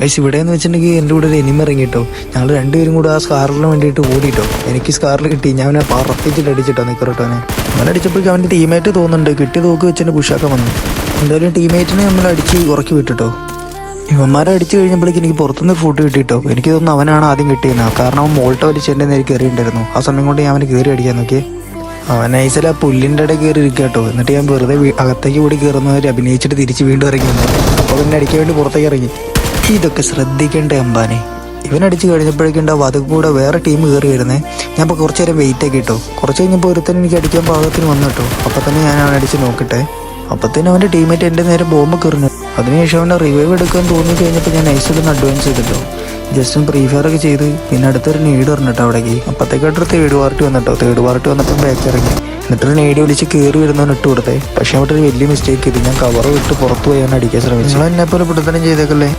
Guys ഇവിടെ എന്ന് വെച്ചിട്ടുണ്ടെങ്കിൽ എന്റെ കൂടെ ഒരു എനിമ ഇറങ്ങിട്ടോ. ഞങ്ങൾ രണ്ടുപേരും കൂടെ ആ സ്കാറിന് വേണ്ടിയിട്ട് ഓടിട്ടോ. എനിക്ക് സ്കാറിൽ കിട്ടി. ഞാൻ അവനെ പറപ്പിച്ചിട്ട് അടിച്ചിട്ടോ നിക്കറോട്ടോനെ അവനെ അടിച്ചപ്പോഴേക്കും അവന്റെ ടീമേറ്റ് തോന്നുന്നുണ്ട്. കിട്ടിയ തോക്ക് വെച്ചിട്ട് എന്നെ പുഷാക്കാൻ വന്നു. എന്തായാലും ടീമേറ്റിനെ നമ്മൾ അടിച്ച് ഉറക്കി വിട്ടിട്ടോ. ഇവന്മാരെ അടിച്ച് കഴിഞ്ഞപ്പോഴേക്കും എനിക്ക് പുറത്തുനിന്ന് ഫുഡ് കിട്ടിയിട്ടോ എനിക്ക് തോന്നുന്നു അവനാണ് ആദ്യം കിട്ടിയത് കാരണം അവൻ മോൾട്ട് വലിച്ച് എന്റെ നേരെ കയറിയിട്ടുണ്ടായിരുന്നു. ആ സമയം കൊണ്ട് ഞാൻ അവനെ കയറി അടിക്കാൻ നോക്കിയേ. അവൻ ഐസല പുല്ലിന്റെ ഇടയിൽ കയറി ഇരിക്കുക കേട്ടോ എന്നിട്ട് ഞാൻ വെറുതെ അകത്തേക്ക് കൂടി കയറുന്നവർ അഭിനയിച്ചിട്ട് തിരിച്ച് വീണ്ടും ഇറങ്ങി വന്നു. അപ്പോൾ പിന്നെ അടിക്കാൻ വേണ്ടി പുറത്തേക്ക് ഇറങ്ങി. ഇതൊക്കെ ശ്രദ്ധിക്കേണ്ട അമ്പാനെ ഇവൻ അടിച്ച് കഴിഞ്ഞപ്പോഴേക്കുണ്ടാവും അത് കൂടെ വേറെ ടീം കയറി വരുന്നേ ഞാൻ ഇപ്പോൾ കുറച്ച് നേരം വെയിറ്റ് ആക്കി കിട്ടും കുറച്ച് കഴിഞ്ഞപ്പോൾ ഒരുത്തൻ എനിക്ക് അടിക്കാൻ പാകത്തിന് വന്നു കേട്ടോ. അപ്പോൾ തന്നെ ഞാൻ അവനെ അടിച്ച് നോക്കട്ടെ. അപ്പത്തേനും അവന്റെ ടീമേറ്റ് എന്റെ നേരെ ബോംബ് കയറുന്നു അതിനുശേഷം അവനെ റിവൈവ് എടുക്കാൻ തോന്നി കഴിഞ്ഞപ്പോൾ ഞാൻ നൈസിലൊന്ന് അഡ്വാൻസ് ചെയ്തിട്ടോ. ജസ്റ്റ് ഒന്ന് പ്രീഫയർ ഒക്കെ ചെയ്ത് പിന്നെ അടുത്തൊരു നീഡ് പറഞ്ഞിട്ടോ അവിടേക്ക്. അപ്പത്തേക്കാട്ടൊരു തേർഡ് പാർട്ടി വന്നിട്ടോ. തേർഡ് പാർട്ടി വന്നപ്പോൾ ബാക്ക് ഇറങ്ങി. എന്നിട്ടൊരു നേടി വിളിച്ച് കയറി വരുന്നവൻ ഇട്ട് കൊടുത്തേ. പക്ഷെ അവിടെ ഒരു വലിയ മിസ്റ്റേക്ക് ചെയ്തു. ഞാൻ കവർ വിട്ട് പുറത്ത് പോയി അവനെ അടിക്കാൻ ശ്രമിച്ചു. നിങ്ങൾ എന്നെ പോലെ പിടുത്തനം ചെയ്തേക്കല്ലേ?